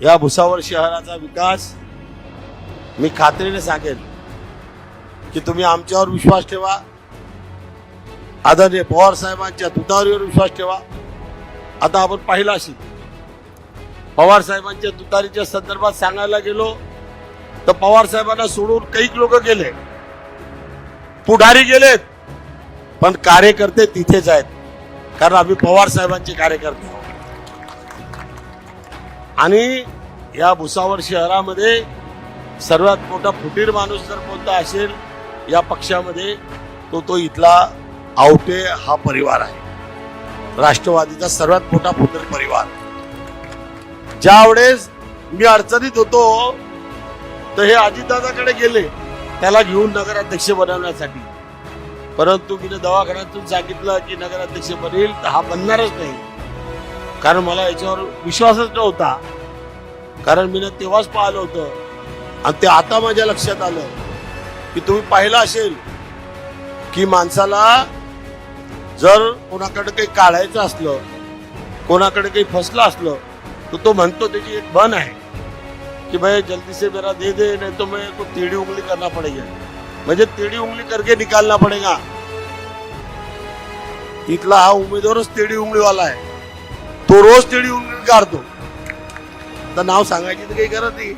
या भुसावळ शहराचा विकास मी खात्रीने सांगेन की तुम्ही आमच्यावर विश्वास ठेवा. आदरणीय पवार साहेबांच्या तुतारीवर विश्वास ठेवा. आता आपण पाहिलं असेल पवार साहेबांच्या तुतारीच्या संदर्भात सांगायला गेलो तर पवार साहेबांना सोडून काही लोक गेले. पुढारी गेलेत पण कार्यकर्ते तिथेच आहेत. कारण आम्ही पवार साहेबांचे कार्यकर्ते आहोत. आणि या भुसावळ शहरामध्ये सर्वात मोठा फुटीर माणूस जर कोणता असेल या पक्षामध्ये तो तो इथला आवटे हा परिवार आहे. राष्ट्रवादीचा सर्वात मोठा फुटीर परिवार. ज्या वेळेस मी अडचणीत होतो तर हे अजितदादाकडे गेले. त्याला घेऊन नगराध्यक्ष बनवण्यासाठी. परंतु मी दवाखान्यातून सांगितलं की नगराध्यक्ष बनेल तर हा बनणारच नाही. कारण मला याच्यावर विश्वासच नव्हता. कारण मी तेव्हाच पाहिलं होतं. आणि ते आता माझ्या लक्षात आलं की तुम्ही पाहिलं असेल की माणसाला जर कोणाकडे काही काढायचं असलं कोणाकडे काही फसलं असलं तर तो म्हणतो त्याची एक बन आहे कि भाई जल्दी से मेरा दे दे नहीं तो मैं को टेढ़ी उंगली करना पड़ेगा. म्हणजे टेढ़ी उंगली करके निकालना पड़ेगा. इथला हा उमेदवारच टेढ़ी उंगलीवाला आहे. तो रोज टेढ़ी उंगली काढतो. तर नाव सांगायची तर काही गरज नाही.